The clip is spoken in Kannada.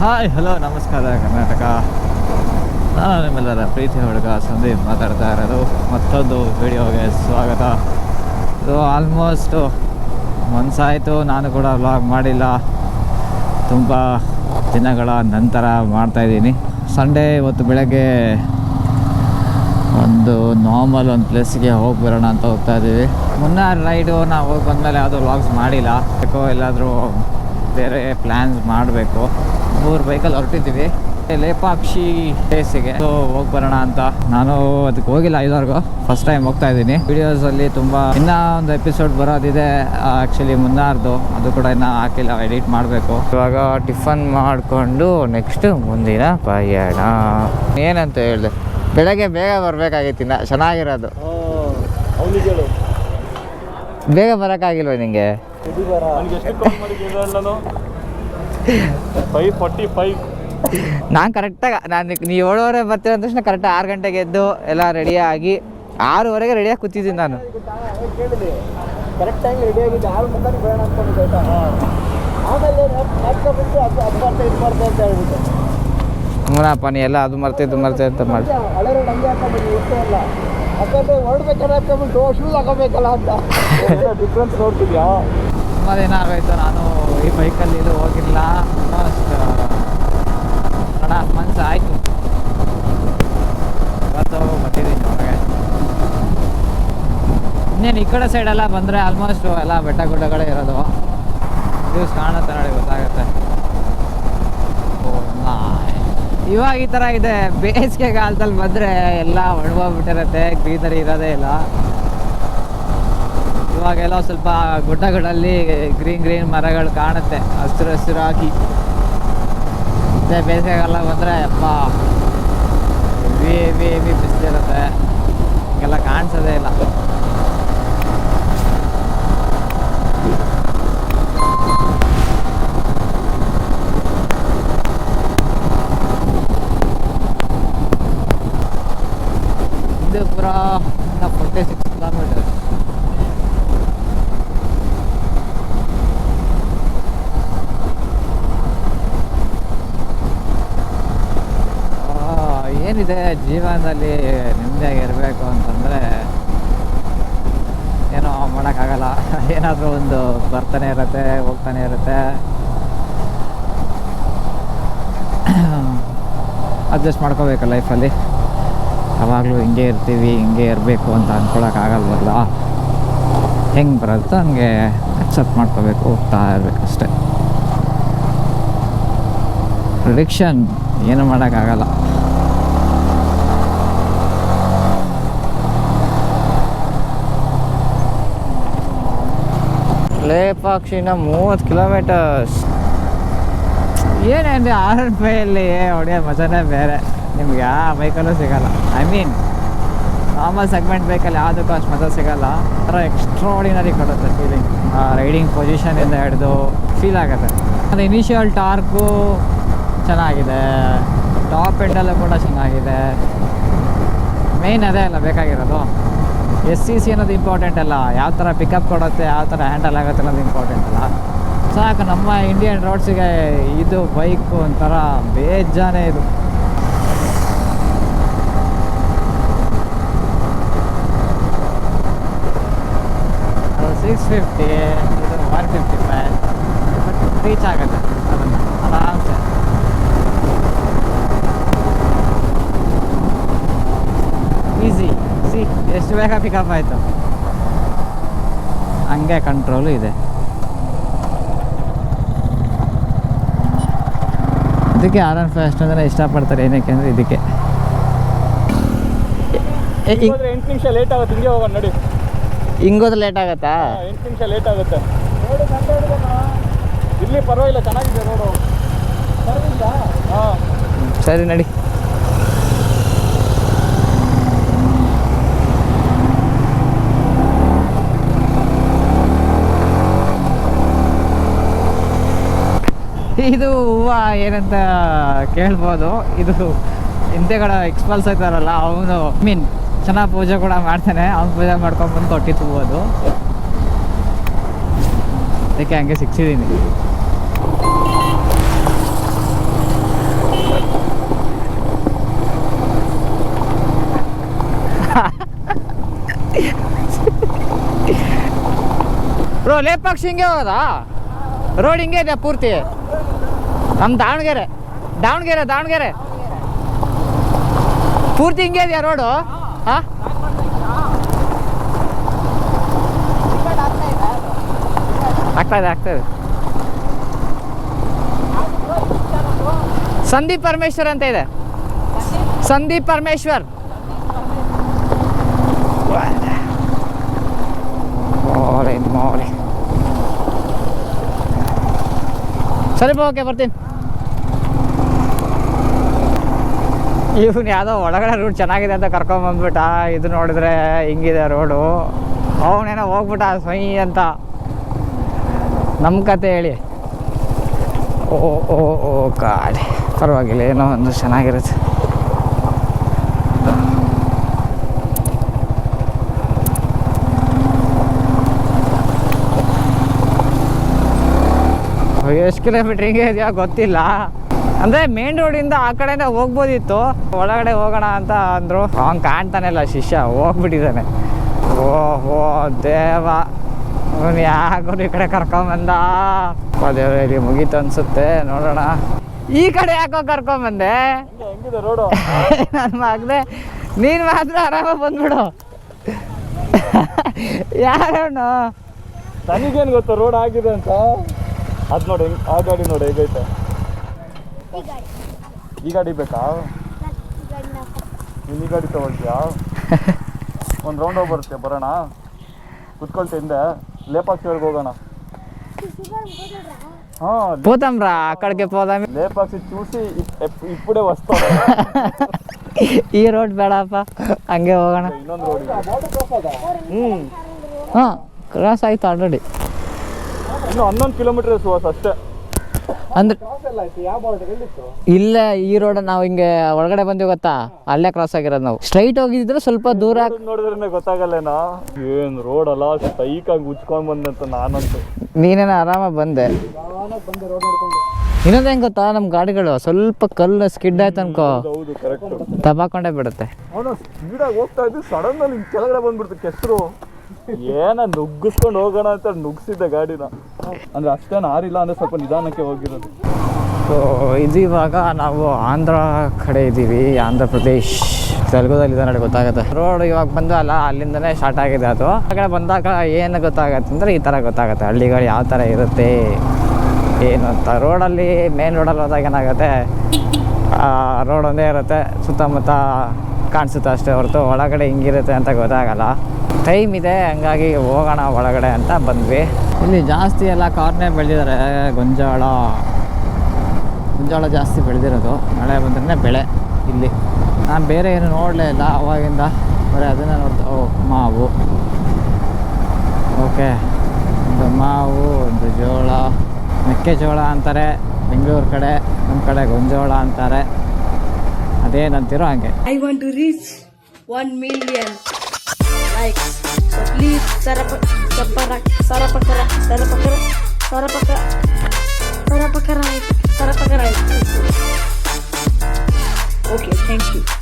ಹಾಯ್ ಹಲೋ ನಮಸ್ಕಾರ, ಕರ್ನಾಟಕ. ನಾನು ನಿಮ್ಮೆಲ್ಲರ ಪ್ರೀತಿ ಹುಡುಗ ಸಂದೀಪ್ ಮಾತಾಡ್ತಾ ಇರೋದು. ಮತ್ತೊಂದು ವಿಡಿಯೋಗೆ ಸ್ವಾಗತ. ಇದು ಆಲ್ಮೋಸ್ಟು ಮನ್ಸಾಯಿತು ನಾನು ಕೂಡ ವ್ಲಾಗ್ ಮಾಡಿಲ್ಲ. ತುಂಬ ದಿನಗಳ ನಂತರ ಮಾಡ್ತಾಯಿದ್ದೀನಿ ಸಂಡೇ ಇವತ್ತು ಬೆಳಗ್ಗೆ ಒಂದು ನಾರ್ಮಲ್ ಒಂದು ಪ್ಲೇಸ್ಗೆ ಹೋಗಿ ಬರೋಣ ಅಂತ ಹೋಗ್ತಾ ಇದ್ದೀವಿ. ಮುನ್ನ ರೈಡು ನಾವು ಹೋಗಿ ಬಂದಮೇಲೆ ಯಾವುದೂ ವ್ಲಾಗ್ಸ್ ಮಾಡಿಲ್ಲ. ಯಾಕೋ ಎಲ್ಲಾದರೂ ಬೇರೆ ಪ್ಲ್ಯಾನ್ಸ್ ಮಾಡಬೇಕು. ಮೂರು ಬೈಕಲ್ಲಿ ಹೊರಟಿದ್ದೀವಿ. ಲೇಪಾಕ್ಷಿ ಪ್ಲೇಸಿಗೆ ಸೊ ಹೋಗಿ ಬರೋಣ ಅಂತ. ನಾನು ಅದಕ್ಕೆ ಹೋಗಿಲ್ಲ ಇದುವರೆಗೂ. ಫಸ್ಟ್ ಟೈಮ್ ಹೋಗ್ತಾ ಇದ್ದೀನಿ. ವಿಡಿಯೋಸಲ್ಲಿ ತುಂಬ ಇನ್ನೂ ಒಂದು ಎಪಿಸೋಡ್ ಬರೋದಿದೆ ಆ್ಯಕ್ಚುಲಿ ಮುನ್ನಾರ್ದು ಅದು ಕೂಡ ಇನ್ನೂ ಹಾಕಿಲ್ಲ ಎಡಿಟ್ ಮಾಡಬೇಕು. ಇವಾಗ ಟಿಫನ್ ಮಾಡಿಕೊಂಡು ನೆಕ್ಸ್ಟ್ ಮುಂದಿನ ಪಯಣ. ಏನಂತ ಹೇಳಿದೆ? ಬೆಳಗ್ಗೆ ಬೇಗ ಬರಬೇಕಾಗಿತ್ತು ಇನ್ನ. ಚೆನ್ನಾಗಿರೋದು. ಬೇಗ ಬರೋಕ್ಕಾಗಿಲ್ವ ನಿಂಗೆ ನನಗೆ ಎಷ್ಟು ಕಾಲ್ ಮಾಡಿದ್ದೀನಿ ನಾನು ಫೈವ್ ಫಾರ್ಟಿ ಫೈವ್. ನಾನು ಕರೆಕ್ಟಾಗಿ ನಾನು ನೀವು ಏಳುವರೆ ಬರ್ತೀರ ಅಂದ ತಕ್ಷಣ ಕರೆಕ್ಟಾಗಿ ಆರು ಗಂಟೆಗೆ ಎದ್ದು ಎಲ್ಲ ರೆಡಿಯಾಗಿ ಆರೂವರೆಗೆ ರೆಡಿಯಾಗಿ ಕೂತಿದ್ದೀನಿ ನಾನು. ಕೇಳಿದೆ ಕರೆಕ್ಟ್ ಟೈಮ್ ರೆಡಿ ಆಗಿದ್ದೆ. ಆರು ಬೇಡ ಆಯ್ತಾ? ಆಮೇಲೆ ಅದು ಅದು ಮಾಡ್ತಾ ಇದು ಮಾಡ್ತಾ ಅಂತ ಹೇಳ್ಬಿಟ್ಟು. ಹ್ಞೂನಪ್ಪ ನೀ ಎಲ್ಲ ಅದು ಮರ್ತೆ ಇದು ಮರ್ತೆ ಅಂತ ಮಾಡಿ. ಹಳೆ ರೋಡ್ ಹಂಗೆ ಹಾಕೊಂಬಿಟ್ಟು ಇಷ್ಟೇ ಇಲ್ಲ. ಯಾಕಂದ್ರೆ ಹೊರಡ್ಬೇಕಾದ್ರೆ ಹಾಕೊಂಬಿಟ್ಟು ಶೂಸ್ ಹಾಕೋಬೇಕಲ್ಲ ಅಂತ. ಡಿಫ್ರೆನ್ಸ್ ನೋಡ್ತಿದ್ಯಾ? ಸುಮ್ಮನೆ ನಾನು ಈ ಬೈಕಲ್ಲಿ ಇದು ಹೋಗಿಲ್ಲ ಆಲ್ಮೋಸ್ಟ್ ಕಡ ಮನ್ಸು ಆಯಿತು. ಇವತ್ತು ಬಂದಿದ್ದೀನಿ ಅವಾಗ ಇನ್ನೇನು ಈ ಕಡೆ ಸೈಡೆಲ್ಲ ಬಂದರೆ ಆಲ್ಮೋಸ್ಟ್ ಎಲ್ಲ ಬೆಟ್ಟ ಗುಡ್ಡಗಳೇ ಇರೋದು. ವ್ಯೂಸ್ ಕಾಣುತ್ತೆ ನೋಡಿ ಗೊತ್ತಾಗುತ್ತೆ. ಇವಾಗ ಈ ಥರ ಇದೆ. ಬೇಸಿಗೆ ಕಾಲದಲ್ಲಿ ಬಂದರೆ ಎಲ್ಲ ಒಣಗೋಗ್ಬಿಟ್ಟಿರುತ್ತೆ ಗ್ರೀನರಿ ಇರೋದೇ ಇಲ್ಲ. ಇವಾಗೆಲ್ಲ ಸ್ವಲ್ಪ ಗುಡ್ಡಗಳಲ್ಲಿ ಗ್ರೀನ್ ಗ್ರೀನ್ ಮರಗಳು ಕಾಣುತ್ತೆ, ಹಸಿರು ಹಸಿರಾಗಿ ಮತ್ತೆ ಬೇಸಿಗೆಗಾಲ ಬಂದರೆ ಅಪ್ಪ ಬಿ ಬಿ ಬಿ ಬಿಸಿಲಿರುತ್ತೆ. ಹಿಂಗೆಲ್ಲ ಕಾಣಿಸೋದೇ ಇಲ್ಲ ಇದು ಪುರ ಫೋರ್ಟಿ ಸಿಕ್ಸ್ ಕಿಲೋಮೀಟರ್ಸ್ ಆ, ಏನಿದೆ ಜೀವನದಲ್ಲಿ ನೆಮ್ಮದಿಯಾಗಿ ಇರಬೇಕು ಅಂತಂದರೆ ಏನೋ ಮಾಡೋಕ್ಕಾಗಲ್ಲ. ಏನಾದರೂ ಒಂದು ಬರ್ತಾನೆ ಇರುತ್ತೆ, ಹೋಗ್ತಾನೆ ಇರುತ್ತೆ. ಅಡ್ಜಸ್ಟ್ ಮಾಡ್ಕೋಬೇಕು ಲೈಫಲ್ಲಿ ಯಾವಾಗಲೂ ಹಿಂಗೆ ಇರ್ತೀವಿ, ಹಿಂಗೆ ಇರಬೇಕು ಅಂತ ಅಂದ್ಕೊಳಕ್ಕಾಗಲ್ವಲ್ಲ ಹೆಂಗೆ ಬರುತ್ತೋ ಹಂಗೆ ಅಕ್ಸೆಪ್ಟ್ ಮಾಡ್ಕೋಬೇಕು, ಹೋಗ್ತಾ ಇರಬೇಕು ಅಷ್ಟೇ. ಪ್ರಿಡಿಕ್ಷನ್ ಏನು ಮಾಡೋಕ್ಕಾಗಲ್ಲ. ಲೇಪಾಕ್ಷಿನ ಮೂವತ್ತು ಕಿಲೋಮೀಟರ್ಸ್ ಏನೇನು ಆರ್ ಎನ್ ಫೈಯಲ್ಲಿ ಹೊಡೆಯೋ ಮಜಾನೇ ಬೇರೆ. ನಿಮ್ಗೆ ಯಾವ ಬೈಕಲ್ಲೂ ಸಿಗಲ್ಲ. ಐ ಮೀನ್ ನಾರ್ಮಲ್ ಸೆಗ್ಮೆಂಟ್ ಬೈಕಲ್ಲಿ ಯಾವುದಕ್ಕೂ ಅಷ್ಟು ಮಜಾ ಸಿಗಲ್ಲ. ಥರ ಎಕ್ಸ್ಟ್ರಾಡಿನರಿ ಕೊಡುತ್ತೆ ಫೀಲಿಂಗ್ ರೈಡಿಂಗ್ ಪೊಸಿಷನಿಂದ ಹಿಡಿದು ಫೀಲ್ ಆಗುತ್ತೆ. ಅದು ಇನಿಷಿಯಲ್ ಟಾರ್ಕು ಚೆನ್ನಾಗಿದೆ. ಟಾಪ್ ಎಂಡಲ್ಲೂ ಕೂಡ ಚೆನ್ನಾಗಿದೆ. ಮೇಯ್ನ್ ಅದೇ ಅಲ್ಲ, ಬೇಕಾಗಿರೋದು. ಎಸ್ ಸಿ ಸಿ ಅನ್ನೋದು ಇಂಪಾರ್ಟೆಂಟ್ ಅಲ್ಲ. ಯಾವ ಥರ ಪಿಕಪ್ ಕೊಡುತ್ತೆ ಯಾವ ಥರ ಹ್ಯಾಂಡಲ್ ಆಗುತ್ತೆ ಅನ್ನೋದು ಇಂಪಾರ್ಟೆಂಟ್ ಅಲ್ಲ. ಸಾಕು ನಮ್ಮ ಇಂಡಿಯನ್ ರೋಡ್ಸಿಗೆ ಇದು ಬೈಕು ಒಂಥರ ಬೇಜಾನೇ ಇದು. ಸಿಕ್ಸ್ ಫಿಫ್ಟಿ ಇದು one fifty five but reach ಆಗುತ್ತೆ ಅದನ್ನು ಆರಾಮ್ಸೆ ಸಿ ಎಷ್ಟು ಬೇಗ ಪಿಕಪ್ ಆಯಿತು? ಹಂಗೆ ಕಂಟ್ರೋಲು ಇದೆ. ಇದಕ್ಕೆ ಆರ್ ಆನ್ ಫೈವ್ ಅಷ್ಟೊಂದ್ರೆ ಇಷ್ಟಪಡ್ತಾರೆ ಏನಕ್ಕೆ ಅಂದರೆ ಇದಕ್ಕೆ. ಎಂಟು ನಿಮಿಷ ಲೇಟ್ ಆಗುತ್ತೆ. ಹಿಂಗೆ ಹೋಗೋಣ ನೋಡಿ. ಹಿಂಗೋದ್ರೆ ಲೇಟ್ ಆಗುತ್ತಾ? ಎಂಟು ನಿಮಿಷ ಲೇಟ್ ಆಗುತ್ತೆ. ಇಲ್ಲಿ ಪರವಾಗಿಲ್ಲ ಚೆನ್ನಾಗಿದೆ ರೋಡು. ಹಾಂ ಸರಿ ನಡಿ. ಇದು ಹೂವು ಏನಂತ ಕೇಳ್ಬೋದು. ಇದು ಹಿಂದೆಗಡೆ ಎಕ್ಸ್ಪಲ್ಸ್ ಆಯ್ತಾರಲ್ಲ ಅವನು ಮೀನ್ ಚೆನ್ನಾಗಿ ಪೂಜೆ ಕೂಡ ಮಾಡ್ತಾನೆ. ಅವ್ನು ಪೂಜೆ ಮಾಡ್ಕೊಂಡು ಬಂದು ತೊಟ್ಟಿ ತುಂಬೋದು ಅದಕ್ಕೆ ಹಂಗೆ ಸಿಕ್ಸಿದ್ದೀನಿ ಬ್ರೋ ಲೇಪಾಕ್ಷಿ ಹಿಂಗೆ ಹೋದಾ ರೋಡ್ ಹಿಂಗೆ ಇದೆ ಪೂರ್ತಿ? ನಮ್ಮ ದಾವಣಗೆರೆ. ದಾವಣಗೆರೆ ದಾವಣಗೆರೆ. ಪೂರ್ತಿ ಹಿಂಗೆ ಇದೆಯಾ ರೋಡು ಹಾಂ? ಆಗ್ತಾ ಇದೆ ಸಂದೀಪ್ ಪರಮೇಶ್ವರ್ ಅಂತ ಇದೆ. ಸಂದೀಪ್ ಪರಮೇಶ್ವರ್. ಸರಿ ಓಕೆ ಬರ್ತೀನಿ. ಇವನು ಯಾವುದೋ ಒಳಗಡೆ ರೋಡ್ ಚೆನ್ನಾಗಿದೆ ಅಂತ ಕರ್ಕೊಂಬಂದ್ಬಿಟ್ಟ ಇದು ನೋಡಿದ್ರೆ ಹಿಂಗಿದೆ ರೋಡು ಅವನೇನೋ ಹೋಗ್ಬಿಟ್ಟ ಸ್ವೈ ಅಂತ. ನಮ್ಮ ಕತೆ ಹೇಳಿ. ಓ ಓ ಓ ಕಾಡಿ ಪರವಾಗಿಲ್ಲ, ಏನೋ ಒಂದು ಚೆನ್ನಾಗಿರುತ್ತೆ. ಎಷ್ಟು ಕಿಲೋಮೀಟ್ರ್ ಹಿಂಗೆ ಇದೆಯಾ ಗೊತ್ತಿಲ್ಲ. ಅಂದರೆ ಮೇನ್ ರೋಡಿಂದ ಆ ಕಡೆನೇ ಹೋಗ್ಬೋದಿತ್ತು. ಒಳಗಡೆ ಹೋಗೋಣ ಅಂತ ಅಂದರು. ಅವ್ನು ಕಾಣ್ತಾನೆ ಇಲ್ಲ ಶಿಷ್ಯ ಹೋಗ್ಬಿಟ್ಟಿದ್ದಾನೆ. ಓಹೋ ದೇವ. ಅವನು ಯಾಕೋ ಈ ಕಡೆ ಕರ್ಕೊಂಬಂದ? ದೇವ್ರ ಇಲ್ಲಿ ಮುಗೀತು ಅನ್ಸುತ್ತೆ ನೋಡೋಣ. ಈ ಕಡೆ ಯಾಕೋ ಕರ್ಕೊಂಬಂದೆ? ಹಿಂಗೆ ಹೆಂಗಿದೆ ರೋಡು? ನನ್ನ ಮಗನೇ ನೀನು ಮಾತ್ರ ಆರಾಮಾಗಿ ಬಂದ್ಬಿಡು. ಯಾರು ನನಗೇನು ಗೊತ್ತು ರೋಡ್ ಆಗಿದೆ ಅಂತ? ಅದು ನೋಡಿ ಆ ಗಾಡಿ ನೋಡಿ ಹೇಗೈತೆ? ಈ ಗಾಡಿ ಬೇಕಾ ನೀನು ಈ ಗಾಡಿ ತಗೊಳ್ತೀಯಾ ಒಂದು ರೌಂಡ್ ಹೋಗಿ ಬರುತ್ತೆ ಬರೋಣ ಕುತ್ಕೊಳ್ತಿ ಹಿಂದೆ ಲೇಪಾಕ್ಷಿವರೆಗೆ ಹೋಗೋಣ ಹಾಂ పోతాంరా అక్కడికి పోదాం లేపాక్షి చూసి ఇప్- ఎప్- ఇప్పుడే వస్తాం ఈ రోడ్ ಬೇಡಪ್ಪ ಹಂಗೆ ಹೋಗೋಣ ಇನ್ನೊಂದು ರೋಡ್ ಹ್ಞೂ ಹಾಂ ಕ್ರಾಸ್ ಆಯ್ತು ಆಲ್ರೆಡಿ ಇನ್ನು ಹನ್ನೊಂದು ಕಿಲೋಮೀಟರ್ ಸುವಾಸ ಅಷ್ಟೇ ಅಂದ್ರೆ ಇಲ್ಲ ಈ ರೋಡ್ ನಾವು ಹಿಂಗೆ ಒಳಗಡೆ ಬಂದಿವಿ ಗೊತ್ತಾ? ಅಲ್ಲೇ ಕ್ರಾಸ್ ಆಗಿರೋದು ನಾವು. ಸ್ಟ್ರೈಟ್ ಹೋಗಿದ್ರೆ ಸ್ವಲ್ಪ ದೂರ ನೋಡಿದ್ರೆ ಗೊತ್ತಾಗಲ್ಲೇನಾ? ಏನ್ ರೋಡ್ ಅಲ್ಲ ಸ್ಟ್ರೈಕ್ ಆಗಿ ಉಚ್ಕೊಂಡ್ ಬಂದಂತ ನಾನಂತೂ. ನೀನೇನ ಆರಾಮ ಬಂದೆ. ಇನ್ನೊಂದ್ ಹೆಂಗ್ ಗೊತ್ತಾ? ನಮ್ಮ ಗಾಡಿಗಳು ಸ್ವಲ್ಪ ಕಲ್ಲು ಸ್ಕಿಡ್ ಆಯ್ತು ಅನ್ಕೋ. ಹೌದು ಕರೆಕ್ಟ್ ದಬಾಕೊಂಡೇ ಬಿಡುತ್ತೆ. ಅವನು ಸ್ಪೀಡಾಗಿ ಹೋಗ್ತಾ ಇದ್ದು ಸಡನ್ ಅಲ್ಲಿ ಕೆಳಗಡೆ ಬಂದ್ಬಿಡ್ತು ಕೆಸರು. ಏನ ನುಗ್ಗಿಸ್ಕೊಂಡು ಹೋಗೋಣ ಅಂತ ನುಗ್ಸಿದ್ದೆ ಗಾಡಿನ. ಅಂದ್ರೆ ಅಷ್ಟೇನು ಆರಿಲ್ಲ ಅಂದ್ರೆ ಸ್ವಲ್ಪ ನಿಧಾನಕ್ಕೆ ಹೋಗಿರೋದು. ಸೊ ಇದು ಇವಾಗ ನಾವು ಆಂಧ್ರ ಕಡೆ ಇದ್ದೀವಿ ಆಂಧ್ರ ಪ್ರದೇಶ್. ತೆಲುಗುದಲ್ಲಿ ಇದೆ ಗೊತ್ತಾಗುತ್ತೆ. ರೋಡ್ ಇವಾಗ ಬಂದಲ್ಲ ಅಲ್ಲಿಂದನೇ ಸ್ಟಾರ್ಟ್ ಆಗಿದೆ ಅದು. ಆ ಕಡೆ ಬಂದಾಗ ಏನು ಗೊತ್ತಾಗತ್ತೆ ಅಂದರೆ ಈ ಥರ ಗೊತ್ತಾಗುತ್ತೆ. ಹಳ್ಳಿಗಳು ಯಾವ ಥರ ಇರುತ್ತೆ, ಏನು ಅಂತ. ರೋಡಲ್ಲಿ ಮೇನ್ ರೋಡಲ್ಲಿ ಹೋದಾಗ ಏನಾಗುತ್ತೆ ರೋಡ್ ಒಂದೇ ಇರುತ್ತೆ, ಸುತ್ತಮುತ್ತ ಕಾಣಿಸುತ್ತೆ ಅಷ್ಟೇ ಹೊರತು. ಒಳಗಡೆ ಹಿಂಗಿರುತ್ತೆ ಅಂತ ಗೊತ್ತಾಗಲ್ಲ. ಟೈಮ್ ಇದೆ, ಹಂಗಾಗಿ ಹೋಗೋಣ ಒಳಗಡೆ ಅಂತ ಬಂದ್ವಿ. ಇಲ್ಲಿ ಜಾಸ್ತಿ ಎಲ್ಲ ಕಾರ್ನೇ ಬೆಳೆದಿದ್ದಾರೆ ಗೊಂಜಾಳ. ಗೊಂಜಾಳ ಜಾಸ್ತಿ ಬೆಳೆದಿರೋದು. ಮಳೆ ಬಂದ್ರೆ ಬೆಳೆ ಇಲ್ಲಿ. ನಾನು ಬೇರೆ ಏನು ನೋಡಲೇ ಇಲ್ಲ, ಅವಾಗಿಂದ. ಬರೀ ಅದನ್ನೇ ನೋಡ್ತಾ ಮಾವು. ಓಕೆ. ಒಂದು ಮಾವು, ಒಂದು ಜೋಳ. ಮೆಕ್ಕೆಜೋಳ ಅಂತಾರೆ, ಬೆಂಗಳೂರು ಕಡೆ ನಮ್ಮ ಕಡೆ ಗೊಂಜೋಳ ಅಂತಾರೆ. ಅದೇನಂತೀರೋ ಹಂಗೆ. I want to reach 1 million. Ike. So please, sarapan sarapan sarapan sarapan sarapan sarapan sarapan Okay, thank you.